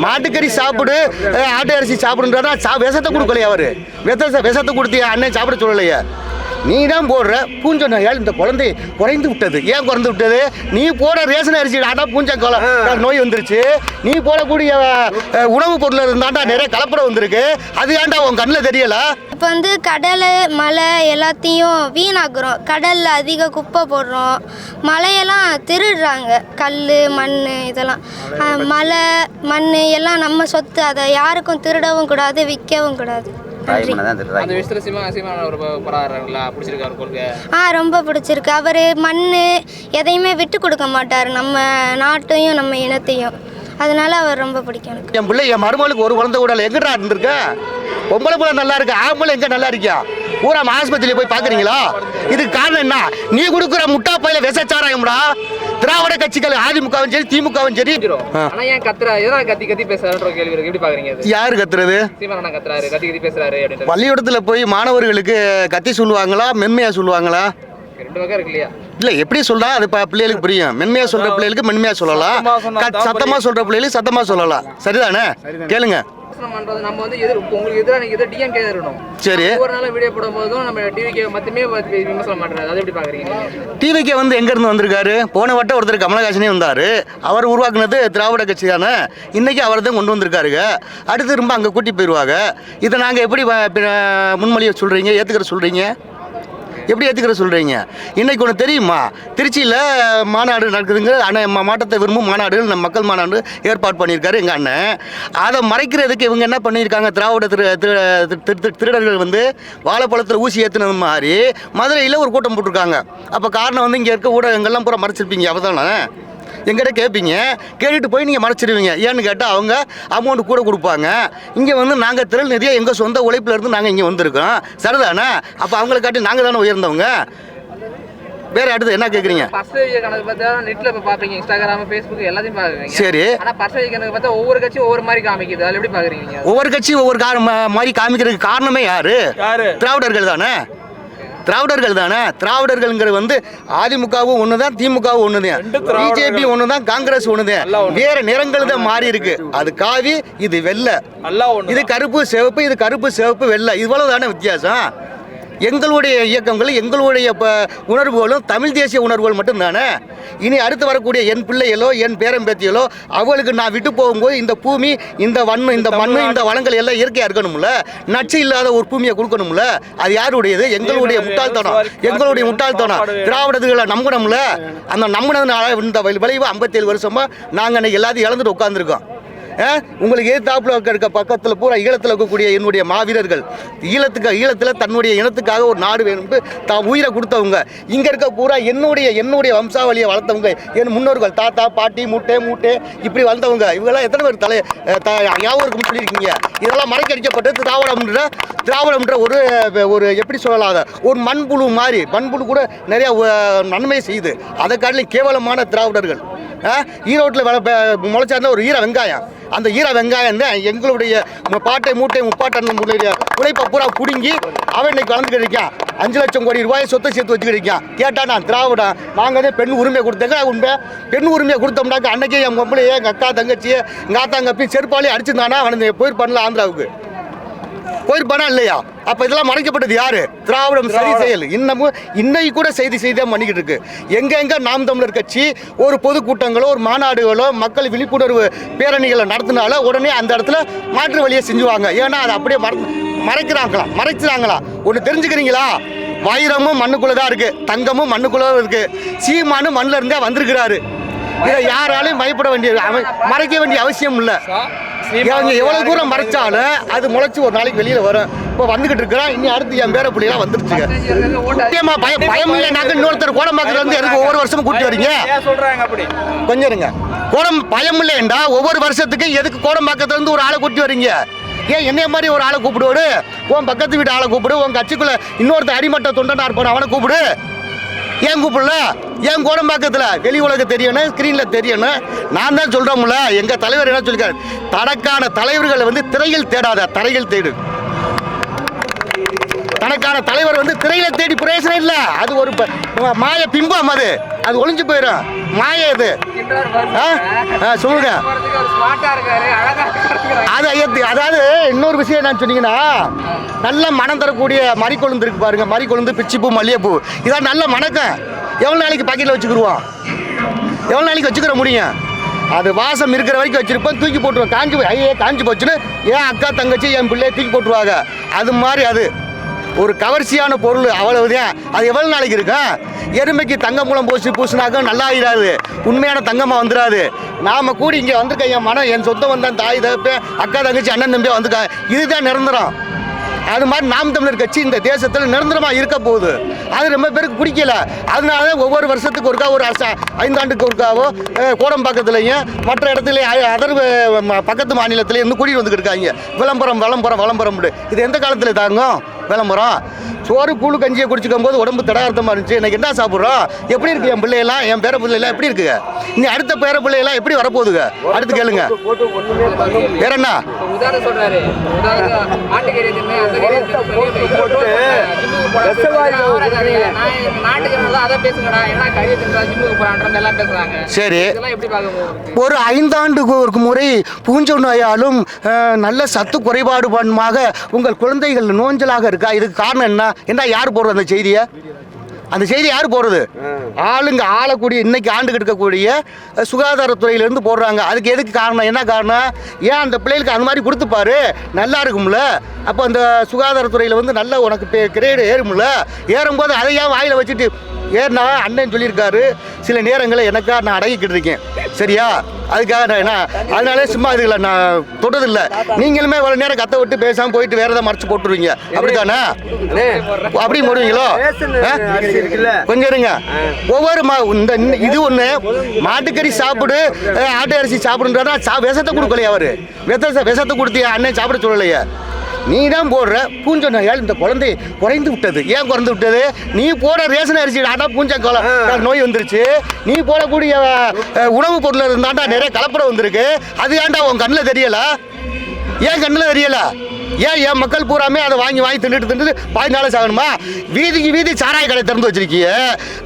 மாட்டுக்கறி சாப்பிடு ஆட்டு அரிசி சாப்பிடுன்றா சா விஷத்தை கொடுக்கலையா அவரு. விஷத்தை விஷத்தை கொடுத்தியா அண்ணன் சாப்பிட சொல்லலையா. நீ தான் போடுற? பூஞ்ச நோயால் இந்த குழந்தை குறைந்து விட்டது. ஏன் குறைந்து விட்டது? நீ போட ரேஷன் அரிசி ஆட்டா பூஞ்ச கொல. நோய் வந்துருச்சு. நீ போடக்கூடிய உணவுப் பொருள் இருந்தாண்டா நிறைய கலப்படம் வந்திருக்கு. அது ஏன்டா உன் கண்ணில் தெரியல? இப்போ வந்து கடல் மலை எல்லாத்தையும் வீணாக்குறோம். கடலில் அதிக குப்பை போடுறோம். மலையெல்லாம் திருடுறாங்க. கல் மண் இதெல்லாம். மலை மண் எல்லாம் நம்ம சொத்து. அதை யாருக்கும் திருடவும் கூடாது விற்கவும் கூடாது. ஆ ரொம்ப பிடிச்சிருக்கு. அவர் மண் எதையுமே விட்டு கொடுக்க மாட்டார். நம்ம நாட்டையும் நம்ம இனத்தையும். அதனால அவர் ரொம்ப பிடிக்கும் எனக்கு. என் பிள்ளை என் மருமகளுக்கு ஒரு குழந்தை கூட எங்கடா இருந்திருக்க? பொம்பளை பிள்ளை நல்லா இருக்கு? ஆம்பளை எங்க நல்லா இருக்கியா? பூரா ஆஸ்பத்திரியில போய் பாக்குறீங்களா? இதுக்கு காரணம் என்ன? நீ கொடுக்குற முட்டா பையில விசச்சாராயம்டா திராவிட கட்சிகள் அதிமுகவும் சரி திமுகவும் சரி. ஆனா ஏன் கத்துறா? எதனா கத்தி கத்தி பேசுறாருன்ற கேள்வி இருக்கு. எப்படி பாக்குறீங்க யாரு கத்துறது? சீமான் கத்துறாரு. கத்தி கத்தி பேசுறாரு பள்ளிக்கூடத்துல போய் மாணவர்களுக்கு கத்தி சொல்லுவாங்களா மென்மையா சொல்லுவாங்களா? ரெண்டு பக்கம் இருக்கு இல்லையா? இல்ல எப்படி சொல்றா? அது பிள்ளைகளுக்கு புரியும். மென்மையா சொல்ற பிள்ளைகளுக்கு மென்மையா சொல்லலாம். சத்தமா சொல்ற பிள்ளைகளுக்கு சத்தமா சொல்லலாம். சரிதானே? கேளுங்க. பண்றது நம்ம வந்து எதிர் உங்களுக்கு எதிராக டிஎம்கே இருக்கணும். சரி. ஒவ்வொரு நாளும் வீடியோ நம்ம டிவிக்கு மட்டுமே விமர்சனம் பண்றாரு அதை எப்படி பாக்குறீங்க நீங்க? டிவிக்கு வந்து எங்க இருந்து வந்திருக்காரு? போன வட்டம் ஒருத்தர் கமலஹாசனே வந்தாரு. அவர் உருவாக்குனது திராவிட கட்சி தானே? இன்னைக்கு அவர் தான் கொண்டு வந்திருக்காருங்க. அடுத்து ரொம்ப அங்கே கூட்டி போயிடுவாங்க இதை நாங்கள் எப்படி முன்மொழியை சொல்றீங்க? ஏற்றுக்கிற சொல்றீங்க? எப்படி ஏற்றுக்கிற சொல்கிறீங்க இன்னைக்கு ஒன்று தெரியுமா? திருச்சியில் மாநாடு நடக்குதுங்க அண்ணன் மா- மாற்றத்தை விரும்பும் மாநாடு நம்ம மக்கள் மாநாடு ஏற்பாடு பண்ணியிருக்காரு எங்கள் அண்ணன். அதை மறைக்கிறதுக்கு இவங்க என்ன பண்ணியிருக்காங்க? திராவிட திரு திரு- திருடர்கள் வந்து வாழைப்பழத்தில் ஊசி ஏற்றுனது மாதிரி மதுரையில் ஒரு கூட்டம் போட்டிருக்காங்க. அப்போ காரணம் வந்து இங்கே இருக்க ஊடகங்கள்லாம் பூரா மறைச்சிருப்பீங்க அவதானே எங்கிட்ட கேட்பீங்க கேட்டுட்டு போய் நீங்கள் மறைச்சிடுவீங்க ஏன்னு கேட்டால் அவங்க அமௌண்ட் கூட கொடுப்பாங்க. இங்கே வந்து நாங்கள் திரள் நிதியாக எங்கள் சொந்த உழைப்புல இருந்து நாங்கள் இங்கே வந்திருக்கோம். சரிதானே? அப்போ அவங்கள காட்டி நாங்கள் தானே உயர்ந்தவங்க? வேற அடுத்து என்ன கேட்குறீங்க பர்சனல் கணக்கு பார்த்தா நெட்ல இப்ப பாப்பீங்க. இன்ஸ்டாகிராம் ஃபேஸ்புக் எல்லாத்தையும் பாக்குறீங்க. சரி. ஆனா பர்சனல் கணக்கு பார்த்தா ஒவ்வொரு கட்சியும் ஒவ்வொரு மாதிரி காமிக்குது. அதில் எப்படி பாக்குறீங்க? ஒவ்வொரு கட்சியும் ஒவ்வொரு மாதிரி காமிக்கிறதுக்கு காரணமே யாரு? யாரு? திராவிடர்கள் தானே? திராவிடர்கள் தானே? திராவிடர்கள்ங்கிறது வந்து அதிமுகவும் ஒன்று தான் திமுகவும் ஒன்று தான். பிஜேபி ஒன்று தான் காங்கிரஸ் ஒன்று தான். வேற நிறங்கள் தான் மாறி இருக்கு. அது காவி இது வெள்ளை. இது கருப்பு சிவப்பு இது கருப்பு சிவப்பு வெள்ளை. இவ்வளவு தானே வித்தியாசம்? எங்களுடைய இயக்கங்கள் எங்களுடைய ப உணர்வுகளும் தமிழ் தேசிய உணர்வுகள் மட்டும்தானே? இனி அடுத்து வரக்கூடிய என் பிள்ளைகளோ என் பேரம்பேத்திகளோ அவளுக்கு நான் விட்டு போகும்போது இந்த பூமி இந்த வண்ணம் இந்த மண்ணு இந்த வளங்கள் எல்லாம் இயற்கையாக இருக்கணும்ல? நச்சு இல்லாத ஒரு பூமியை கொடுக்கணும்ல? அது யாருடையது? எங்களுடைய முட்டாள்தனம். எங்களுடைய முட்டாள்தனம். திராவிடர்களை நம்பணும்ல? அந்த நம்பினதுனால இந்த விளைவு ஐம்பத்தேழு வருஷமா நாங்கள் எல்லாத்தையும் இழந்துட்டு உட்காந்துருக்கோம்? உங்களுக்கு எதிர்த்தாப்புல இருக்க பக்கத்தில் பூரா ஈழத்தில் இருக்கக்கூடிய என்னுடைய மாவீரர்கள்? ஈழத்துக்கு ஈழத்தில் தன்னுடைய இனத்துக்காக ஒரு நாடு வேணும் தான் உயிரை கொடுத்தவங்க. இங்கே இருக்க பூரா என்னுடைய என்னுடைய வம்சாவளியை வளர்த்தவங்க என் முன்னோர்கள் தாத்தா பாட்டி மூட்டை மூட்டை இப்படி வளர்ந்தவங்க. இவங்கெல்லாம் எத்தனை பேர் தலை அஹ், ஞாபகம் இருக்குன்னு சொல்லியிருக்கீங்க. இதெல்லாம் மறைக்கடிக்கப்பட்டு திராவிடம்ன்ற திராவிடம்ன்ற ஒரு ஒரு எப்படி சொல்லலாம் ஒரு மண்புழு மாதிரி மண்புழு கூட நிறைய நன்மை செய்யுது. அதை காட்டிலும் கேவலமான திராவிடர்கள். ஈரோட்டில் முளைச்சாருந்த ஒரு ஈர வெங்காயம். அந்த ஈர வெங்காயம் தான் எங்களுடைய பாட்டை மூட்டை முப்பாட்டன் உழைப்பை பூரா பிடுங்கி அவன் இன்னைக்கு வளர்ந்துக்கிட்டு இருக்கான் அஞ்சு லட்சம் கோடி ரூபாய் சொத்தை சேர்த்து வச்சுக்கிட்டு இருக்கான் கேட்டா நான் திராவிடம் நாங்கள் வந்து பெண் உரிமை கொடுத்தேங்க உண்மை? பெண் உரிமையை கொடுத்தோம்னாக்க அன்னைக்கே என் பொம்பளையே எங்கள் அக்கா தங்கச்சி எங்கள் ஆத்தாங்கப்பி செருப்பாலே அடிச்சிருந்தானா? அவனை போயிருப்பான்ல ஆந்திராவுக்கு. போயிருப்பானா இல்லையா? அப்ப இதெல்லாம் மறைக்கப்பட்டது யாரு? திராவிடம் சரி செயல். இன்னமும் இன்னைக்கு கூட செய்தி செய்தியாக பண்ணிக்கிட்டு இருக்கு. எங்க எங்க நாம் தமிழர் கட்சி ஒரு பொதுக்கூட்டங்களோ ஒரு மாநாடுகளோ மக்கள் விழிப்புணர்வு பேரணிகளை நடத்தினால உடனே அந்த இடத்துல மாற்று வழியை செஞ்சுவாங்க. ஏன்னா அதை அப்படியே மறந்து மறைக்கிறாங்களா மறைக்கிறாங்களா ஒன்று தெரிஞ்சுக்கிறீங்களா? வைரமும் மண்ணுக்குள்ள தான் இருக்கு. தங்கமும் மண்ணுக்குள்ள தான் இருக்கு. சீமானும் மண்ணில் இருந்தே வந்திருக்கிறாரு. இதை யாராலையும் பயப்பட வேண்டிய மறைக்க வேண்டிய அவசியம் இல்லை. எவ்வளவு தூரம் மறைச்சாலும் அது முளைச்சு ஒரு நாளைக்கு வெளியில வரும். இப்போ வந்துகிட்டு இருக்கிறான். இனி அடுத்து என் பேர பிள்ளைலாம் வந்துருச்சுங்க. சத்தியமா பயம் பயம் இல்லை நாங்கள் இன்னொருத்தர் கோடம்பாக்கத்துல இருந்து எதுக்கு ஒவ்வொரு வருஷமும் கூட்டி வரீங்க? சொல்றாங்க அப்படி? கொஞ்சம் இருங்க. கோடம் பயம் இல்லைண்டா ஒவ்வொரு வருஷத்துக்கு எதுக்கு கோடம்பாக்கத்துல இருந்து ஒரு ஆளை கூட்டி வரீங்க? ஏன் என்னைய மாதிரி ஒரு ஆளை கூப்பிடுவாரு உன் பக்கத்து வீட்டு ஆளை கூப்பிடு. உன் கட்சிக்குள்ள இன்னொருத்தர் அடிமட்ட தொண்டனா இருப்பான் அவனை கூப்பிடு. ஏன் கூப்பிடல? ஏன் கோடம்பாக்கத்தில் வெளி உலகம் தெரியணும் ஸ்க்ரீனில் தெரியணும் நான் தான் சொல்கிறோம்ல எங்கள் தலைவர் என்ன சொல்லியிருக்காரு தனக்கான தலைவர்களை வந்து திரையில் தேடாத தரையில் தேடு. தனக்கான தலைவர் வந்து திரையில தேடி பிரயோசனம் இல்லை. அது ஒரு மாய பிம்பம் அது. அது ஒளிஞ்சு போயிடும் மாய இது ஆ? ஆ, சொல்லுங்க. அது ஐயத்து அதாவது இன்னொரு விஷயம் என்னன்னு சொன்னீங்கன்னா நல்ல மனம் தரக்கூடிய மறிக்கொழுந்து இருக்கு பாருங்க. மறிக்கொழுந்து பிச்சிப்பூ மல்லிகைப்பூ. இதான் நல்ல மணக்கம். எவ்வளோ நாளைக்கு பாக்கெட்டில் வச்சுக்கிடுவோம் எவ்வளோ நாளைக்கு வச்சுக்கிற முடியும்? அது வாசம் இருக்கிற வரைக்கும் வச்சிருப்போம். தூக்கி போட்டுருவோம். காஞ்சி போய் ஐயே காஞ்சி போச்சுன்னு ஏன் அக்கா தங்கச்சி என் பிள்ளைய தூக்கி போட்டுருவாங்க. அது மாதிரி அது. ஒரு கவர்ச்சியான பொருள் அவ்வளவுதான். அது எவ்வளோ நாளைக்கு இருக்கும் எருமைக்கு தங்க மூலம் பூசி பூசினாக்க நல்லா ஆயிடாது உண்மையான தங்கமாக வந்துடாது நாம கூடி இங்கே வந்திருக்க என் மனம் என் சொந்தம் வந்தான் தாய் தகப்பேன் அக்கா தங்கச்சி அண்ணன் தம்பியா வந்திருக்காங்க இதுதான் நிரந்தரம். அது மாதிரி நாம் தமிழர் கட்சி இந்த தேசத்தில் நிரந்தரமாக இருக்க போகுது. அது ரொம்ப பேருக்கு பிடிக்கல. அதனால தான் ஒவ்வொரு வருஷத்துக்கு ஒருக்கா ஒரு ஐந்தாண்டுக்கு ஒருக்காவோ கோடம்பாக்கத்துலையும் மற்ற இடத்துலையும் அதர் பக்கத்து மாநிலத்திலையும் இருந்து கூட்டிட்டு வந்துக்கிட்டு இருக்காங்க. விளம்பரம் விளம்பரம் விளம்பரம் இது எந்த காலத்தில் தாங்கும்? விளம்பரம். சோறு கூழு கஞ்சியை குடிச்சிக்கும் போது உடம்பு தடார்த்தமாக இருந்துச்சு. இன்னைக்கு என்ன சாப்பிட்றோம் எப்படி இருக்கு என் பிள்ளையெல்லாம்? என் பேர பிள்ளையெல்லாம் எப்படி இருக்குங்க இனி அடுத்த பேர பிள்ளையெல்லாம் எப்படி வரப்போகுதுங்க? அடுத்து கேளுங்க. வேற என்ன? சரி. ஒரு ஐந்தாண்டுக்கு ஒரு முறை பூஞ்ச நோயாலும் நல்ல சத்து குறைபாடு பண்ணுமாக உங்கள் குழந்தைகள் நோஞ்சலாக இருக்கா? இதுக்கு காரணம் என்ன? என்ன யார் போடுற அந்த செய்தியை? அந்த செய்தி யார் போடுறது? ஆளுங்க ஆளக்கூடிய இன்னைக்கு ஆண்டுகிட்டு இருக்கக்கூடிய சுகாதாரத்துறையிலேருந்து போடுறாங்க. அதுக்கு எதுக்கு காரணம்? என்ன காரணம்? ஏன் அந்த பிள்ளைகளுக்கு அந்த மாதிரி கொடுத்துப்பாரு? நல்லா இருக்கும்ல. அப்போ அந்த சுகாதாரத்துறையில் வந்து நல்ல உனக்கு கிரேடு ஏறும்ல. ஏறும்போது அதை ஏன் வாயில் வச்சுட்டு ஏன்னா அண்ணன் சொல்லியிருக்காரு சில நேரங்களில் எனக்காக நான் அடங்கிக்கிட்டு இருக்கேன். சரியா? அதுக்காக நான் என்ன அதனாலே சும்மா இதுல நான் தொட்டதில்ல. நீங்களுமே இவ்வளோ நேரம் கத்த விட்டு பேசாமல் போயிட்டு வேற ஏதாவது மறைச்சு போட்டுருவீங்க. அப்படித்தானே? அப்படி போடுவீங்களோ? ஆ? கொஞ்சம் இருங்க. ஒவ்வொரு மா இந்த இது ஒன்று மாட்டுக்கறி சாப்பிடு ஆட்டு அரிசி சாப்பிடுன்றா சா விஷத்தை கொடுக்கலையா அவர்? விஷத்தை விஷத்தை கொடுத்தியா அண்ணன் சாப்பிட சொல்லலையே. நீ தான் போடுற? பூஞ்சை நோயால் இந்த குழந்தை குறைந்து விட்டது. ஏன் குறைந்து விட்டது? நீ போட ரேஷன் அரிசி ஆட்டா பூஞ்சை நோய் வந்துருச்சு. நீ போடக்கூடிய உணவுப் பொருள் இருந்தாண்டா நிறைய கலப்படம் வந்திருக்கு. அது ஏன்டா உன் கண்ணில் தெரியல? ஏன் கண்ணில் தெரியல? ஏன் என் மக்கள் பூராமே அதை வாங்கி வாங்கி தின்னுட்டு தின்னுட்டு பாதி சாகணுமா? வீதிக்கு வீதி சாராய கடை திறந்து வச்சிருக்கீங்க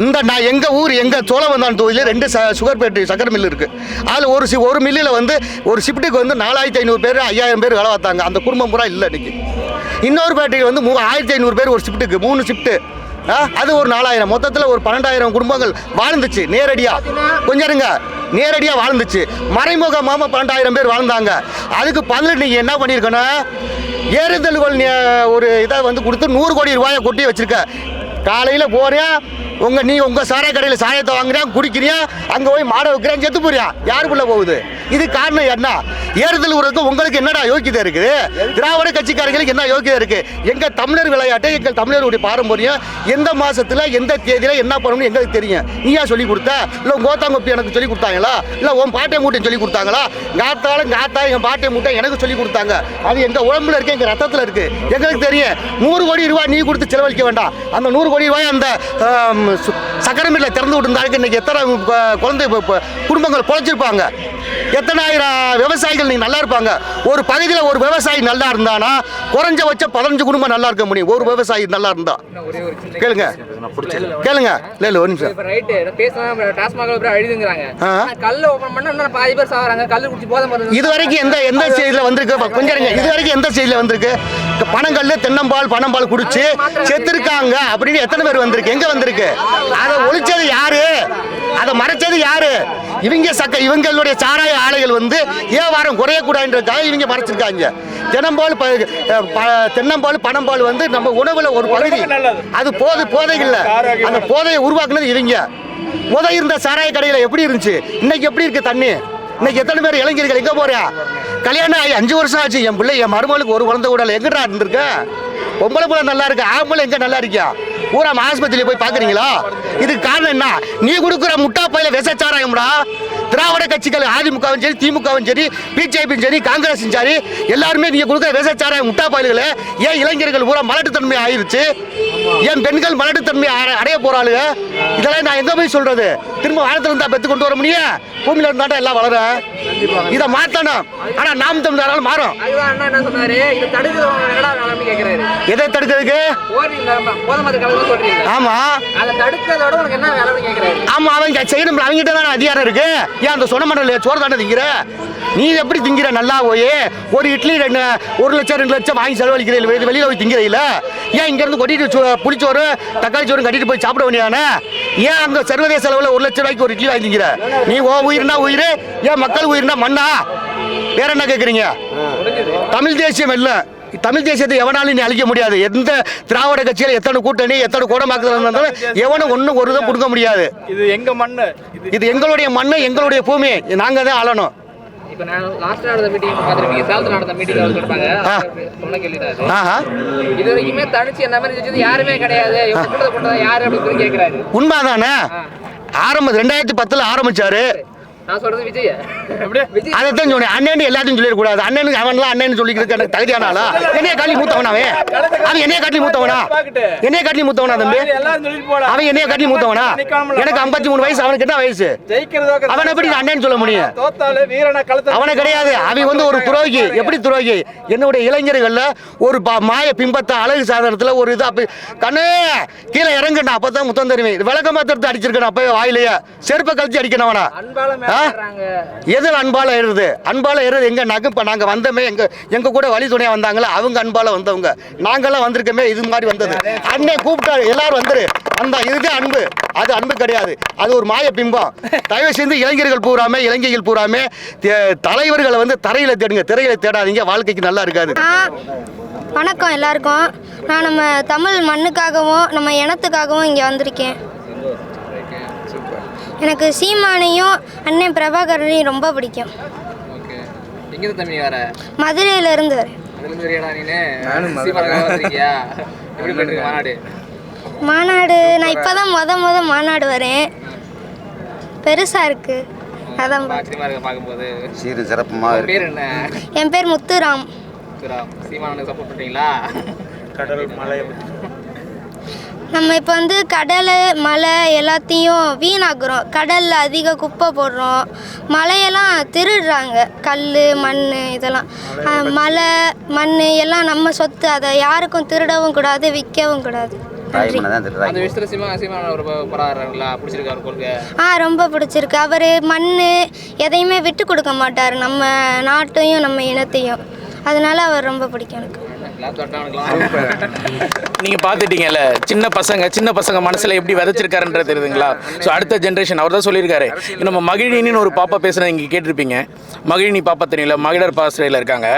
இந்த நான் எங்கள் ஊர் எங்கள் சோழவந்தான் தொகுதியில் ரெண்டு ச சுகர் பேட்டு சக்கரை மில் இருக்குது அதில் ஒரு சி ஒரு மில்லில் வந்து ஒரு ஷிஃப்ட்டுக்கு வந்து நாலாயிரத்தி ஐநூறு பேர் ஐயாயிரம் பேர் வேலை பார்த்தாங்க. அந்த குடும்பம் பூரா இல்லை இன்னைக்கு. இன்னொரு ஃபேக்ட்ரியில் வந்து மூ ஆயிரத்தி ஐநூறு பேர் ஒரு ஷிஃப்ட்டுக்கு மூணு ஷிஃப்ட்டு அது ஒரு நாலாயிரம். மொத்தத்தில் ஒரு பன்னெண்டாயிரம் குடும்பங்கள் வாழ்ந்துச்சு நேரடியாக கொஞ்சம் இருங்க. நேரடியாக வாழ்ந்துச்சு. மறைமுகமாக பன்னெண்டாயிரம் பேர் வாழ்ந்தாங்க. அதுக்கு பதினெட்டு நீங்கள் என்ன பண்ணியிருக்கணும் ஏறுதல்கள் ஒரு இதை வந்து கொடுத்து நூறு கோடி ரூபாயை கொட்டி வச்சுருக்க. காலையில் போகிறேன் உங்கள் நீ உங்கள் சாராய கடையில் சாயத்தை வாங்குறியா குடிக்கிறியா அங்கே போய் மாடை வைக்கிறேன் செத்து போறியா? யாருக்குள்ளே போகுது? இது காரணம் என்ன? ஏறுதல் உறவுக்கு உங்களுக்கு என்னடா யோக்கியதை இருக்குது? திராவிட கட்சிக்காரங்களுக்கு என்ன யோக்கியதை இருக்கு? எங்கள் தமிழர் விளையாட்டு எங்கள் தமிழருடைய பாரம்பரியம் எந்த மாசத்துல எந்த தேதியில என்ன பண்ணணும்னு எங்களுக்கு தெரியும். நீயா சொல்லி கொடுத்த? இல்லை உங்கள் கோத்தாங்கொப்பி எனக்கு சொல்லி கொடுத்தாங்களா? இல்லை உன் பாட்டை மூட்டை சொல்லி கொடுத்தாங்களா? காத்தாலும் காத்தா என் பாட்டை மூட்டை எனக்கு சொல்லி கொடுத்தாங்க. அது எங்க உடம்புல இருக்கு எங்கள் ரத்தத்தில் இருக்கு. எங்களுக்கு தெரியும். நூறு கோடி ரூபாய் நீ கொடுத்து செலவழிக்க வேண்டாம். அந்த நூறு கோடி ரூபாய் அந்த ஆம், சு- சக்கரை மில்லை திறந்து விட்டுருந்தாங்க இன்னைக்கு எத்தனை குழந்தை குடும்பங்கள் பொழைச்சிருப்பாங்க. எத்தனை ஆயிரம் விவசாயிகள் நீ நல்லா இருப்பாங்க. ஒரு பகுதியில் ஒரு விவசாயி நல்லா இருந்தானா குறைஞ்சபட்ச பதினஞ்சு குடும்பம் நல்லா இருக்க முடியும். ஒரு விவசாயி நல்லா இருந்தா. கேளுங்க. கேளுங்க. இல்லை இல்லை ஒரு நிமிஷம். இது வரைக்கும் எந்த எந்த செய்தியில் வந்திருக்கு? கொஞ்சம் இது வரைக்கும் எந்த செய்தியில் வந்திருக்கு? பனங்கல்லு தென்னம்பால் பனம்பால் குடிச்சு செத்துருக்காங்க அப்படின்னு எத்தனை பேர் வந்திருக்கு? எங்க வந்திருக்கு? அதை ஒழிச்சது யாரு? அதை மறைச்சது யாரு? இவங்க சக்க இவங்களுடைய சாராய ஆலைகள் வந்து வியாபாரம் குறையக்கூடாதுன்றதுக்காக இவங்க மறைச்சிருக்காங்க. ப- தென்னம்பால் பனம்பால் வந்து நம்ம உணவுல ஒரு பகுதி. அது போதை போதை இல்லை. அந்த போதையை உருவாக்குனது இவங்க. முத இருந்த சாராய கடையில் எப்படி இருந்துச்சு? இன்னைக்கு எப்படி இருக்கு தண்ணி? இன்னைக்கு எத்தனை பேர் இளைஞர்கள் எங்க போறியா கல்யாணம் ஆகி அஞ்சு வருஷம் ஆச்சு. என் பிள்ளை என் மருமகளுக்கு ஒரு குழந்தை கூட எங்கடா இருந்திருக்க? பொம்பளை பிள்ளை நல்லா இருக்கு? ஆம்பளை எங்க நல்லா இருக்கியா? பூரா ஆஸ்பத்திரியில் போய் பார்க்குறீங்களா? இதுக்கு காரணம் என்ன? நீ கொடுக்குற முட்டா பையில விசச்சாராயம்டா திராவிட கட்சிகள் அதிமுகவும் சரி திமுகவும் சரி பிஜேபியும் சரி காங்கிரஸும் சரி எல்லாருமே நீங்க கொடுக்குற விசச்சார முட்டா பயல்களை ஏன் இளைஞர்கள் பூரா மலட்டுத்தன்மை ஆயிருச்சு? ஏன் பெண்கள் மலட்டுத்தன்மை அட- அடைய போறாளுங்க இதெல்லாம் நான் எங்க போய் சொல்றது? திரும்ப வானத்துல இருந்தா பெத்து கொண்டு வர முடியும்? பூமியில இருந்தாட்டா எல்லாம் வளரும் இதை மாத்தணும். ஆனா நாம் தமிழரால் மாறும். எதை தடுக்கிறதுக்கு? போறீங்க போத மாதிரி கலந்து சொல்றீங்க. ஆமா. அதை தடுக்கிறதோட உனக்கு என்ன வேலைன்னு கேட்கிறாரு ஆமா அவங்க செய்யணும் அவங்ககிட்ட தானே அதிகாரம் இருக்கு. ஏன் அந்த சொன்ன மண்டல சோறு தானே திங்கிற? நீ எப்படி திங்கிற நல்லா போய் ஒரு இட்லி ரெண்டு ஒரு லட்சம் ரெண்டு லட்சம் வாங்கி செலவழிக்கிற வெளி- வெளியில போய் திங்கிற இல்ல? ஏன் இங்க இருந்து கொட்டிட்டு புளிச்சோறு தக்காளி சோறு கட்டிட்டு போய் சாப்பிட வேண்டியதானே? ஏன் அங்க சர்வதேச அளவில் ஒரு லட்சம் ரூபாய்க்கு ஒரு இட்லி வாங்கி திங்கிற? நீ ஓ உயிர்னா உயிர் ஏன் மக்கள் உயிர்னா மண்ணா? வேற என்ன கேக்குறீங்க? தமிழ் தேசியம் இல்ல. தமிழ் தேசியத்தை எவனாலும் நீ அழிக்க முடியாது. எந்த திராவிட கட்சியில் எத்தனை கூட்டணி எத்தனை கோடமாக்கல் இருந்தாலும் எவனும் ஒன்றும் ஒரு இதை கொடுக்க முடியாது. இது எங்க மண்ணு? இது எங்களுடைய மண்ணு எங்களுடைய பூமி. நாங்க தான் ஆளணும் உண்மைதானே? ஆரம்ப ரெண்டாயிரத்தி பத்துல ஆரம்பிச்சாரு. நான் சொல்றது விஜய். எப்படி விஜய். அதைத்தான் சொன்னேன். அண்ணன் எல்லாத்தையும் சொல்லிடக்கூடாது. அண்ணனுக்கு அவன்லாம் அண்ணன் சொல்லிக்கிறதுக்கு எனக்கு தகுதியான ஆளா? என்னைய காட்டி மூத்தவனா அவன்? அவன் என்னைய காட்டி மூத்தவனா? என்னைய காட்டி மூத்தவனா தம்பி? அவன் என்னைய காட்டி மூத்தவனா? எனக்கு ஐம்பத்தி மூணு வயசு அவனுக்கு என்ன வயசு? அவனை எப்படி நான் அண்ணன் சொல்ல முடியும்? அவனை கிடையாது. அவன் வந்து ஒரு துரோகி. எப்படி துரோகி? என்னுடைய இளைஞர்கள்ல ஒரு ப- மாய பிம்பத்தை அழகு சாதனத்துல ஒரு இது அப்ப கண்ணு கீழே இறங்கணும் அப்பதான் முத்தம் தருவேன். விளக்க மாத்திரத்தை அடிச்சிருக்கணும் அப்பவே வாயிலேயே. செருப்பை கழிச்சு அடிக்கணும் அவனா. எதில் அன்பால ஏறுது அன்பால ஏறுது எங்க? நாங்க இப்ப நாங்க வந்தமே எங்க எங்க கூட வழி துணையா வந்தாங்களே? அவங்க அன்பால வந்தவங்க. நாங்கெல்லாம் வந்திருக்கமே இது மாதிரி வந்தது. அண்ணே கூப்பிட்டாரு எல்லாரும் வந்துரு. அந்த இதுதான் அன்பு. அது அன்பு கிடையாது. அது ஒரு மாய பிம்பம். தயவு செய்து இளைஞர்கள் பூராமே இளைஞர்கள் பூராமே தே- தலைவர்களை வந்து தரையில தேடுங்க. திரையில தேடாதீங்க. வாழ்க்கைக்கு நல்லா இருக்காது. வணக்கம் எல்லாருக்கும். நான் நம்ம தமிழ் மண்ணுக்காகவும் நம்ம இனத்துக்காகவும் இங்கே வந்திருக்கேன். எனக்கு சீமானையும் அண்ணன் பிரபாகரனையும் ரொம்ப பிடிக்கும். ஓகே. எங்க தம்பி வர? மதுரையிலேருந்து மாநாடு? மாநாடு நான் இப்போ தான் முத முத மாநாடு வரேன். பெருசாக இருக்குது அதான். பார்க்கும்போது. சீரு சிறப்புமா உன் பேர் என்ன? என் பேர் முத்துராம். சீமானுக்கு சப்போர்ட் பண்றீங்களா கடல் மலை நம்ம இப்போ வந்து கடல் மலை எல்லாத்தையும் வீணாக்குறோம். கடலில் அதிக குப்பை போடுறோம். மலையெல்லாம் திருடுறாங்க. கல் மண் இதெல்லாம். மலை மண் எல்லாம் நம்ம சொத்து. அதை யாருக்கும் திருடவும் கூடாது விற்கவும் கூடாது. நன்றி. அந்த விஷயத்துல சீமா சீமான ஒரு போராடுறாங்களா பிடிச்சிருக்கா ஒரு கொள்கை? ஆ ரொம்ப பிடிச்சிருக்கு. அவர் மண் எதையுமே விட்டு கொடுக்க மாட்டார். நம்ம நாட்டையும் நம்ம இனத்தையும். அதனால அவர் ரொம்ப பிடிக்கும் எனக்கு. நீங்கள் பார்த்துட்டீங்கல்ல சின்ன பசங்க சின்ன பசங்க மனசில் எப்படி விதைச்சிருக்காருன்றது தெரியுதுங்களா? ஸோ அடுத்த ஜென்ரேஷன் அவர் தான் சொல்லியிருக்காரு நம்ம மகிழினின்னு ஒரு பாப்பா பேசுனது இங்கே கேட்டிருப்பீங்க. மகிழினி பாப்பா தெரியல மகிழர் பாஸ்டையில் இருக்காங்க.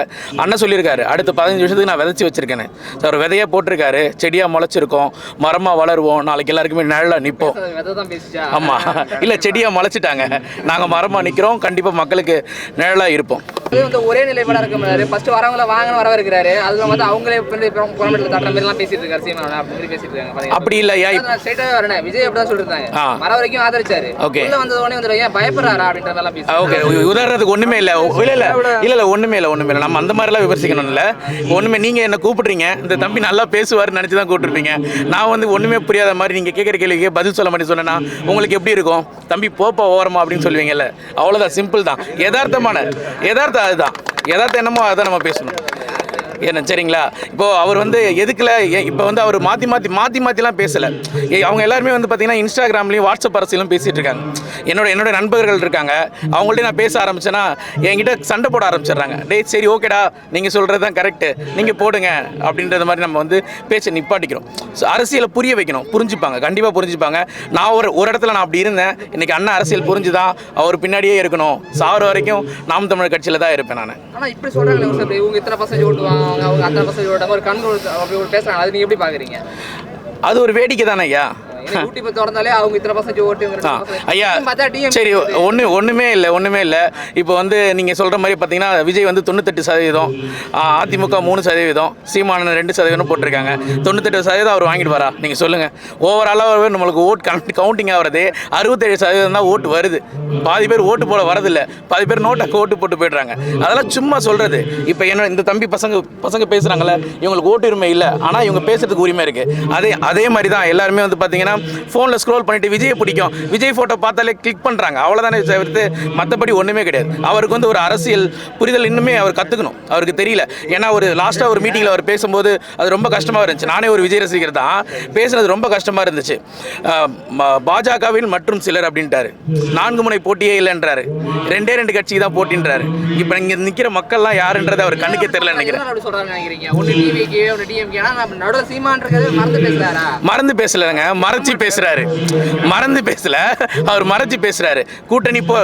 அண்ணன் சொல்லியிருக்காரு அடுத்த பதினஞ்சு வருஷத்துக்கு நான் விதைச்சி வச்சிருக்கேன்னு. ஸோ அவர் விதையாக போட்டிருக்காரு செடியாக முளைச்சிருக்கோம் மரமாக வளருவோம் நாளைக்கு எல்லாருக்குமே நிழலாக நிற்போம் ஆமாம் இல்லை செடியாக முளைச்சிட்டாங்க. நாங்கள் மரமாக நிற்கிறோம் கண்டிப்பாக மக்களுக்கு நிழலாக இருப்போம். ஒரே நிலைப்பாடா இருக்க முடியாது ஃபர்ஸ்ட் வரவங்கள வாங்கணும் வரவ இருக்கிறாரு. அதுல வந்து அவங்களே வந்து புறம்பெட்டில் தட்டுற மாதிரி எல்லாம் பேசிட்டு இருக்காரு சீமான் அப்படி மாதிரி பேசிட்டு இருக்காங்க? அப்படி இல்லையா? அதான் ஆவே வரேன். விஜய் அப்படிதான் சொல்லிருந்தாங்க. ஆ. வர வரைக்கும் ஆதரிச்சாரு. Okay. உள்ள வந்தது உடனே வந்து ஏன் பயப்படுறாரா? அப்படின்ற மாதிரி பேசி ஓகே உதாரணத்துக்கு ஒன்றுமே இல்லை. இல்லை இல்லை. இல்லை இல்லை ஒன்றுமே இல்லை ஒன்றுமே இல்லை. நம்ம அந்த மாதிரிலாம் விமர்சிக்கணும் இல்லை ஒன்றுமே நீங்கள் என்ன கூப்பிட்றீங்க? இந்த தம்பி நல்லா பேசுவார்னு நினச்சி தான் கூப்பிட்டுருப்பீங்க நான் வந்து ஒன்றுமே புரியாத மாதிரி நீங்கள் கேட்குற கேள்விக்கு பதில் சொல்ல மாட்டேன் சொன்னேன்னா உங்களுக்கு எப்படி இருக்கும்? தம்பி போப்பா ஓரமா அப்படின்னு சொல்லுவீங்கல்ல. அவ்வளோதான் சிம்பிள் தான். யதார்த்தமான யதார்த்தம் அதுதான். யதார்த்தம் என்னமோ அதை நம்ம பேசணும். என்ன சரிங்களா? இப்போ அவர் வந்து எதுக்குல இப்போ வந்து அவர் மாற்றி மாற்றி மாற்றி மாற்றிலாம் பேசலை. ஏ- அவங்க எல்லாருமே வந்து பார்த்தீங்கன்னா இன்ஸ்டாகிராம்லேயும் வாட்ஸ்அப் அரசியலும் பேசிகிட்டு இருக்காங்க. என்னோட என்னோட நண்பர்கள் இருக்காங்க. அவங்கள்ட்ட நான் பேச ஆரம்பிச்சேன்னா என்கிட்ட சண்டை போட ஆரம்பிச்சிடுறாங்க. டேய் சரி ஓகேடா. நீங்கள் சொல்கிறது தான் கரெக்டு நீங்கள் போடுங்க அப்படின்றது மாதிரி நம்ம வந்து பேச்சை நிப்பாட்டிக்கிறோம். ஸோ அரசியலை புரிய வைக்கணும். புரிஞ்சுப்பாங்க. கண்டிப்பாக புரிஞ்சுப்பாங்க. நான் ஒரு ஒரு இடத்துல நான் அப்படி இருந்தேன். இன்னைக்கு அண்ணா அரசியல் புரிஞ்சுதான் அவர் பின்னாடியே இருக்கணும். சாவர வரைக்கும் நாம் தமிழர் கட்சியில் தான் இருப்பேன் நான். இப்படி சொல்றாங்களே இவங்க இத்தனை பர்சன்டேஜ் ஓட்டுவாங்க. அவங்க அத்தனை பர்சன்டேஜ் ஒரு கண் அப்படி ஒரு பேசுறாங்க. அது நீங்க எப்படி பாக்குறீங்க? அது ஒரு வேடிக்கை தானே ஐயா? ஐயா சரி ஒன்று ஒன்றுமே இல்லை ஒன்றுமே இல்லை. இப்போ வந்து நீங்கள் சொல்கிற மாதிரி பார்த்தீங்கன்னா விஜய் வந்து தொண்ணூத்தெட்டு சதவீதம் அதிமுக மூணு சதவீதம் சீமானன் ரெண்டு சதவீதம் போட்டிருக்காங்க. தொண்ணூத்தெட்டு சதவீதம் அவர் வாங்கிட்டு வரா நீங்கள் சொல்லுங்கள் ஓவராலாக நம்மளுக்கு ஓட் கவுண்ட் கவுண்டிங் ஆகிறது அறுபத்தேழு சதவீதம் தான் ஓட்டு வருது. பாதி பேர் ஓட்டு போட வரதில்லை பாதி பேர் நோட்டை ஓட்டு போட்டு போயிடுறாங்க. அதெல்லாம் சும்மா சொல்கிறது இப்போ என்ன இந்த தம்பி பசங்க பசங்க பேசுகிறாங்களே இவங்களுக்கு ஓட்டு உரிமை இல்லை. ஆனால் இவங்க பேசுறதுக்கு உரிமை இருக்குது அதே அதே மாதிரி தான் எல்லாருமே வந்து பார்த்தீங்கன்னா ஃபோனில் ஸ்க்ரோல் பண்ணிட்டு விஜயை பிடிக்கும். விஜய் ஃபோட்டோ பார்த்தாலே கிளிக் பண்ணுறாங்க அவ்வளோதானே தவிர்த்து மற்றபடி ஒன்றுமே கிடையாது. அவருக்கு வந்து ஒரு அரசியல் புரிதல் இன்னுமே அவர் கற்றுக்கணும் அவருக்கு தெரியல. ஏன்னா ஒரு லாஸ்ட்டாக ஒரு மீட்டிங்கில் அவர் பேசும்போது அது ரொம்ப கஷ்டமாக இருந்துச்சு. நானே ஒரு விஜய் ரசிகர் தான். பேசுனது ரொம்ப கஷ்டமாக இருந்துச்சு. பாஜகவில் மற்றும் சிலர் அப்படின்ட்டாரு. நான்கு முனை போட்டியே இல்லைன்றாரு. ரெண்டே ரெண்டு கட்சிக்கு தான் போட்டின்றாரு. இப்போ இங்கே நிற்கிற மக்கள்லாம் யாருன்றது அவர் கண்ணுக்கே தெரியல நினைக்கிறேன். மறந்து பேசுறாரா? மறந்து பேசலங்க. மறைச்சி பேசுறாரு. மறந்து பேசல. அவர் மறைச்சி பேசுறாரு. கூட்டணி இப்போ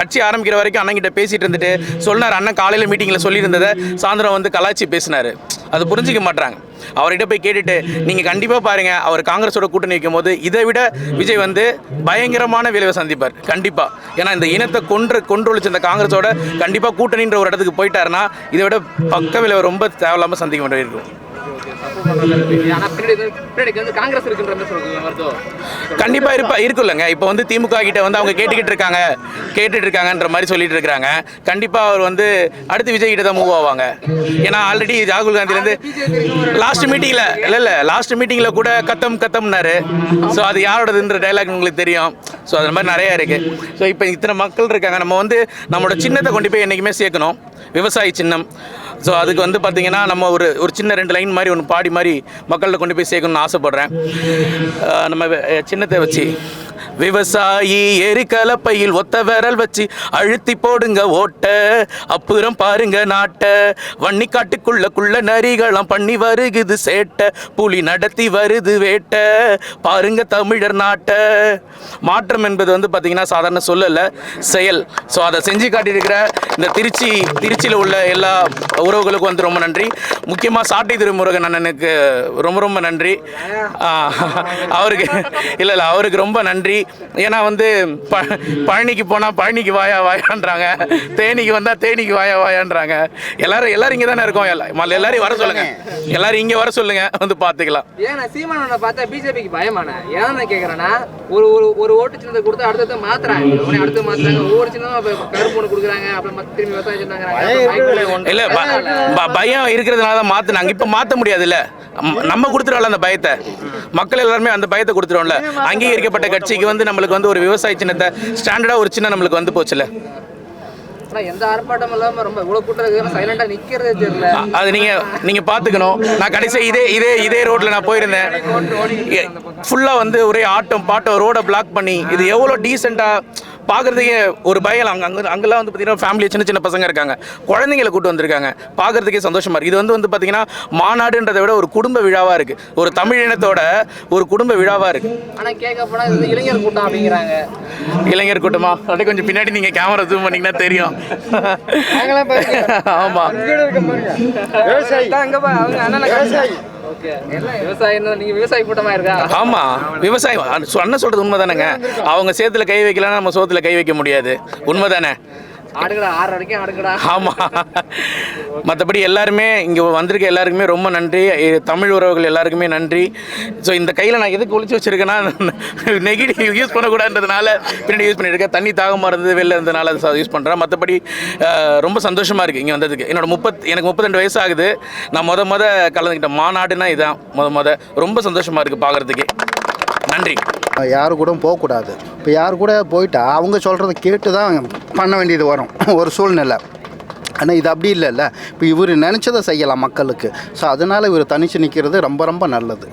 கட்சி ஆரம்பிக்கிற வரைக்கும் அண்ணன் கிட்ட பேசிட்டு இருந்துட்டு சொன்னார். அண்ணன் காலையில மீட்டிங்ல சொல்லியிருந்ததை சாயந்தரம் வந்து கலாச்சி பேசினாரு. அது புரிஞ்சிக்க மாட்டாங்க அவர்கிட்ட போய் கேட்டுட்டு நீங்கள் கண்டிப்பாக பாருங்கள் அவர் காங்கிரஸோட கூட்டணி வைக்கும் போது இதை விட விஜய் வந்து பயங்கரமான விளைவை சந்திப்பார். கண்டிப்பாக ஏன்னா இந்த இனத்தை கொன்று கொன்றொழிச்ச இந்த காங்கிரஸோட கண்டிப்பாக கூட்டணின்ற ஒரு இடத்துக்கு போயிட்டாருன்னா இதை விட பக்க விளைவை ரொம்ப தேவையில்லாமல் சந்திக்க வேண்டியிருக்கும் கண்டிப்பா இருப்பா இருக்குல்லங்க. இப்போ வந்து திமுக கிட்ட வந்து அவங்க கேட்டுக்கிட்டு இருக்காங்க கேட்டுட்டு இருக்காங்கன்ற மாதிரி சொல்லிட்டு இருக்காங்க கண்டிப்பா அவர் வந்து அடுத்து விஜய் கிட்ட தான் மூவ் ஆவாங்க. ஏன்னா ஆல்ரெடி ராகுல் காந்தில இருந்து லாஸ்ட் மீட்டிங்ல இல்ல இல்ல லாஸ்ட் மீட்டிங்ல கூட கத்தம் கத்தம்னாரு. ஸோ அது யாரோடதுன்ற டைலாக் உங்களுக்கு தெரியும். ஸோ அது மாதிரி நிறைய இருக்கு. ஸோ இப்போ இத்தனை மக்கள் இருக்காங்க. நம்ம வந்து நம்மளோட சின்னத்தை கொண்டு போய் என்றைக்குமே சேர்க்கணும். விவசாய சின்னம். ஸோ அதுக்கு வந்து பார்த்தீங்கன்னா நம்ம ஒரு ஒரு சின்ன ரெண்டு லைன் மாதிரி ஒன்று பாடி மாதிரி மக்கள்கிட்ட கொண்டு போய் சேர்க்கணும்னு ஆசைப்பட்றேன். நம்ம சின்னத்தை வச்சு. விவசாயி எரிக்கலப்பையில் ஒத்த விரல் வச்சு அழுத்தி போடுங்க ஓட்ட. அப்புறம் பாருங்க நாட்ட. வன்னி காட்டுக்குள்ளக்குள்ள நரிகளாம் நரிகளம் பண்ணி வருகுது சேட்ட. புலி நடத்தி வருது வேட்ட. பாருங்க தமிழர் நாட்ட. மாற்றம் என்பது வந்து பார்த்தீங்கன்னா சாதாரண சொல்லல செயல். ஸோ அதை செஞ்சு காட்டியிருக்கிற இந்த திருச்சி திருச்சியில் உள்ள எல்லா உறவுகளுக்கும் வந்து ரொம்ப நன்றி. முக்கியமாக சாட்டை திருமுருகன் அண்ணனுக்கு ரொம்ப ரொம்ப நன்றி. அவருக்கு இல்லை இல்லை அவருக்கு ரொம்ப நன்றி. ஏன்னா வந்து ப பழனிக்கு போனால் பழனிக்கு வாயா வாயான்றாங்க. தேனிக்கு வந்தால் தேனிக்கு வாயா வாயான்றாங்க. எல்லாரும் எல்லாரும் இங்கே தானே இருக்கோம். எல்லா மல்ல எல்லாரையும் வர சொல்லுங்க. எல்லாரும் இங்கே வர சொல்லுங்க. வந்து பார்த்துக்கலாம் ஏன்னா சீமானவனை பார்த்தா பிஜேபிக்கு பயமான ஏன் நான் கேட்குறேன்னா ஒரு ஒரு ஒரு ஓட்டு சின்னத்தை கொடுத்து அடுத்தது மாத்துறாங்க. உடனே அடுத்து மாத்துறாங்க. ஒவ்வொரு சின்னமும் அப்ப கருப்பு ஒன்று கொடுக்குறாங்க. அப்புறம் திரும்பி விவசாயம் சொன்னாங்க இல்ல பயம் இருக்கிறதுனால தான் மாத்துனாங்க. இப்ப மாத்த முடியாதுல்ல. நம்ம கொடுத்துருவோம்ல அந்த பயத்தை. மக்கள் எல்லாருமே அந்த பயத்தை கொடுத்துருவோம்ல அங்கீகரிக்கப்பட்ட கட்சிக்கு வந்து நம்மளுக்கு வந்து ஒரு விவசாய சின்னத்தை ஸ்டாண்டர்டா ஒரு சின்ன நம்மளுக்கு வந்து போச்சுல ஆனா எந்த ஆர்ப்பாட்டம் இல்லாம ரொம்ப இவ்வளவு கூட்டம் இருக்கு. சைலண்டா நிக்கிறதே தெரியல. அது நீங்க நீங்க பாத்துக்கணும். நான் கடைசி இதே இதே இதே ரோட்ல நான் போயிருந்தேன். ஃபுல்லா வந்து ஒரே ஆட்டம் பாட்டம் ரோட பிளாக் பண்ணி இது எவ்வளோ டீசெண்டா பார்க்கறதுக்கே ஒரு பயம் அங்கே அங்கே அங்கெல்லாம் வந்து பார்த்தீங்கன்னா ஃபேமிலி சின்ன சின்ன பசங்க இருக்காங்க. குழந்தைங்களை கூட்டு வந்திருக்காங்க. பார்க்கறதுக்கே சந்தோஷமா இருக்கு. இது வந்து வந்து பார்த்தீங்கன்னா மாநாடுன்றதை விட ஒரு குடும்ப விழாவா இருக்கு. ஒரு தமிழ் இனத்தோட ஒரு குடும்ப விழாவா இருக்கு. ஆனா கேட்க போனா இது இளைஞர் கூட்டம் அப்படிங்கிறாங்க. இளைஞர் கூட்டமா? அப்படியே கொஞ்சம் பின்னாடி நீங்க கேமரா ஜூம் பண்ணீங்கன்னா தெரியும். ஆமா. அங்க பா அவங்க அண்ணன் ஓகே எல்லாம் விவசாயம் நீங்க விவசாய ஆமா விவசாயம் அண்ணன் சொல்றது உண்மைதானங்க. அவங்க சேத்துல கை வைக்கலன்னா நம்ம சோத்துல கை வைக்க முடியாது. உண்மைதானே? ஆடுங்கடா ஆறு வரைக்கும் ஆடுங்கடா. ஆமாம் மற்றபடி எல்லாருமே இங்கே வந்திருக்க எல்லாருக்குமே ரொம்ப நன்றி. தமிழ் உறவுகள் எல்லாருக்குமே நன்றி. ஸோ இந்த கையில் நான் எதுக்கு ஒழிச்சு வச்சிருக்கேன்னா நெகட்டிவ் யூஸ் பண்ணக்கூடாதுன்றதுனால பின்னாடி யூஸ் பண்ணியிருக்கேன் தண்ணி தாகமாக இருந்தது வெளில இருந்ததுனால அதை யூஸ் பண்ணுறேன் மற்றபடி ரொம்ப சந்தோஷமாக இருக்குது இங்கே வந்ததுக்கு. என்னோட முப்பத் எனக்கு முப்பத்தெண்டு வயசு ஆகுது. நான் முத முத கலந்துக்கிட்டேன். மாநாடுனா இதான் முத முத. ரொம்ப சந்தோஷமாக இருக்குது பார்க்குறதுக்கு நன்றி. யாரு கூட போகக்கூடாது. இப்போ யார் கூட போயிட்டா அவங்க சொல்கிறத கேட்டு தான் பண்ண வேண்டியது வரும். ஒரு சூழ்நிலை. ஆனால் இது அப்படி இல்லைல்ல. இப்போ இவர் நினச்சதை செய்யலாம் மக்களுக்கு. ஸோ அதனால் இவர் தனிச்சு நிற்கிறது ரொம்ப ரொம்ப நல்லது.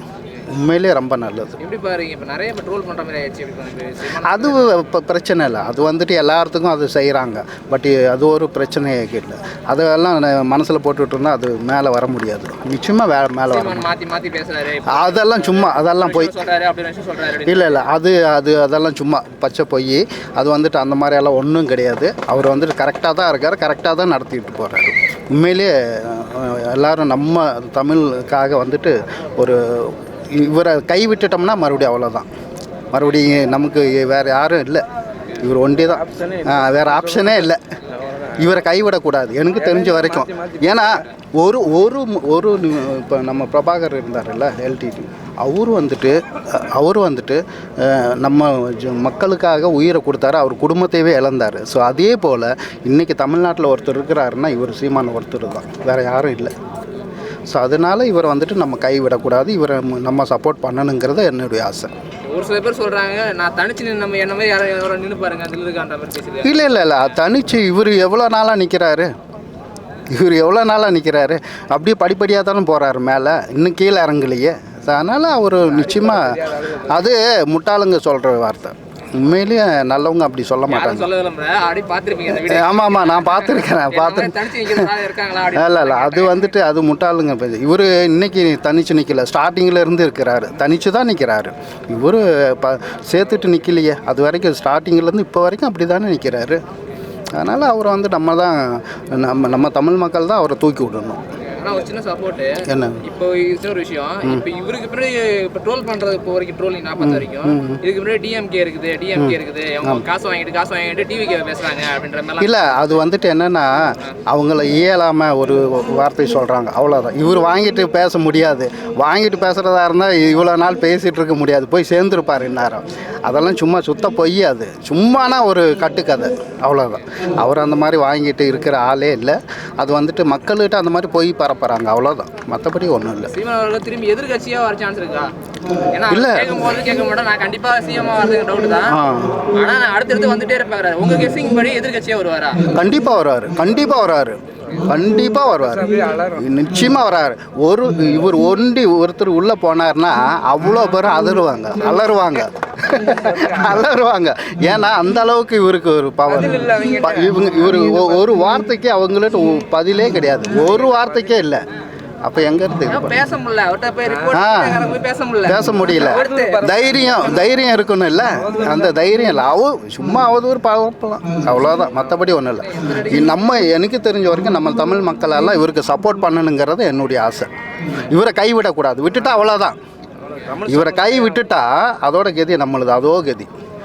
உண்மையிலே ரொம்ப நல்லது. எப்படி பாருங்க இப்ப நிறைய ட்ரோல் பண்ற மாதிரி ஆயிடுச்சு எப்படி பாருங்க அது இப்போ பிரச்சனை இல்லை. அது வந்துட்டு எல்லாத்துக்கும் அது செய்கிறாங்க பட் அது ஒரு பிரச்சனையே இல்லை அதெல்லாம் மனசில் போட்டுட்டு இருந்தால் அது மேலே வர முடியாது. நிச்சயமாக வே மேலே வர அதெல்லாம் சும்மா அதெல்லாம் போய் இல்லை இல்லை. அது அது அதெல்லாம் சும்மா பச்சை பொய். அது வந்துட்டு அந்த மாதிரியெல்லாம் ஒன்றும் கிடையாது. அவர் வந்துட்டு கரெக்டாக தான் இருக்கார் கரெக்டாக தான் நடத்திட்டு போகிறாரு உண்மையிலேயே எல்லாரும் நம்ம தமிழுக்காக வந்துட்டு ஒரு இவரை கை விட்டுட்டோம்னா மறுபடியும் அவ்வளோதான் மறுபடியும் நமக்கு வேறு யாரும் இல்லை. இவர் ஒன்றே தான். வேறு ஆப்ஷனே இல்லை. இவரை கைவிடக்கூடாது. எனக்கு தெரிஞ்ச வரைக்கும். ஏன்னா ஒரு ஒரு ஒரு இப்போ நம்ம பிரபாகர் இருந்தார்ல எல்டிடி அவர் வந்துட்டு அவர் வந்துட்டு நம்ம மக்களுக்காக உயிரை கொடுத்தாரு. அவர் குடும்பத்தையே இழந்தார். ஸோ அதே போல் இன்றைக்கி தமிழ்நாட்டில் ஒருத்தர் இருக்கிறாருன்னா இவர் சீமான ஒருத்தர் தான். வேறு யாரும் இல்லை. ஸோ அதனால் இவரை வந்துட்டு நம்ம கைவிடக்கூடாது. இவரை நம்ம சப்போர்ட் பண்ணணுங்கிறது என்னுடைய ஆசை. ஒரு சில பேர் சொல்றாங்க நான் தனிச்சு நம்ம என்ன மாதிரி யாரும் நின்று பாருங்க இல்லை இல்லை இல்லை. தனிச்சு இவர் எவ்வளோ நாளாக நிற்கிறாரு இவர் எவ்வளோ நாளாக நிற்கிறாரு அப்படியே படிப்படியாக தானே போகிறாரு மேலே. இன்னும் கீழே இறங்கலையே. அதனால் அவர் நிச்சயமாக அது முட்டாளுங்க சொல்கிற வார்த்தை. உண்மையிலேயே நல்லவங்க அப்படி சொல்ல மாட்டாங்க. ஆமாம் ஆமாம் நான் பார்த்துருக்கிறேன் பார்த்து தனிச்சு நிற்கிறதா இருக்காங்களா அப்படி இல்லை இல்லை அது வந்துட்டு அது முட்டாளுங்க இவர் இன்னைக்கு தனிச்சு நிற்கல ஸ்டார்டிங்கில் இருந்து இருக்கிறாரு. தனிச்சு தான் நிற்கிறாரு இவர் ப சேர்த்துட்டு நிற்கலையே அது வரைக்கும் ஸ்டார்டிங்லேருந்து இப்போ வரைக்கும் அப்படி தானே நிற்கிறாரு அதனால் அவரை வந்து நம்ம தான் நம்ம நம்ம தமிழ் மக்கள் தான் அவரை தூக்கி விடணும். ஆனா ஒரு சின்ன சப்போர்ட் என்ன? இப்போ இது ஒரு விஷயம். இப்போ இவருக்கு பின்னாடி இப்போ ட்ரோல் பண்றது இப்போ வரைக்கும் ட்ரோலிங் நான் பார்த்த வரைக்கும் இதுக்கு முன்னாடி டிஎம்கே இருக்குது டிஎம்கே இருக்குது. அவங்க காசு வாங்கிட்டு காசு வாங்கிட்டு டிவிக்கு பேசுறாங்க அப்படின்ற மாதிரிலாம். இல்லை அது வந்துட்டு என்னென்னா அவங்கள இயலாமல் ஒரு வார்த்தை சொல்கிறாங்க அவ்வளோதான் இவர் வாங்கிட்டு பேச முடியாது. வாங்கிட்டு பேசுகிறதா இருந்தால் இவ்வளோ நாள் பேசிகிட்டு இருக்க முடியாது. போய் சேர்ந்துருப்பார் இந்நேரம். அதெல்லாம் சும்மா சுத்த பொய் அது. சும்மானா ஒரு கட்டுக்கதை. அவ்வளோதான் அவர் அந்த மாதிரி வாங்கிட்டு இருக்கிற ஆளே இல்லை. அது வந்துட்டு மக்கள்கிட்ட அந்த மாதிரி பொய் பரப்புறாங்க. அவ்வளோதான் மற்றபடி ஒன்றும் இல்லை. திரும்பி எதிர்கட்சியா வர சான்ஸ் இருக்கா? இல்ல. கேட்க மாட்டேன் நான் கண்டிப்பா சிஎம் வரதுக்கு டவுட் தான். ஆ. ஆனா நான் அடுத்தடுத்து வந்துட்டே இருப்பாரு. உங்க கெஸிங் படி எதிர்கட்சியா வருவாரா? கண்டிப்பாக வருவார். கண்டிப்பாக வருவார். கண்டிப்பாக வருவார். நிச்சயமாக வராரு. ஒரு இவர் ஒண்டி ஒருத்தர் உள்ளே போனார்னா அவ்வளோ பேர் அதருவாங்க அலறுவாங்க. அலறுவாங்க. ஏன்னா அந்த அளவுக்கு இவருக்கு ஒரு பவர் இவங்க இவர் ஒரு வார்த்தைக்கு அவங்கள்ட்ட பதிலே கிடையாது. ஒரு வார்த்தைக்கே இல்லை. அப்போ எங்க இருந்து பேச முடியல. அவர்கிட்ட போய் ரிப்போர்ட் ஆ. போய் பேச முடியல. பேச முடியல. தைரியம் தைரியம் இருக்கணும் இல்லை. அந்த தைரியம் இல்லை. அவ சும்மா அவதூறு பார்க்கலாம் அவ்வளோதான் மற்றபடி ஒன்றும் இல்லை. நம்ம எனக்கு தெரிஞ்ச வரைக்கும் நம்ம தமிழ் மக்களெல்லாம் இவருக்கு சப்போர்ட் பண்ணணுங்கிறது என்னுடைய ஆசை. இவரை கைவிடக்கூடாது. விட்டுட்டா அவ்வளோதான் இவரை கை விட்டுட்டா அதோட கதி நம்மளுது. அதோ கதி.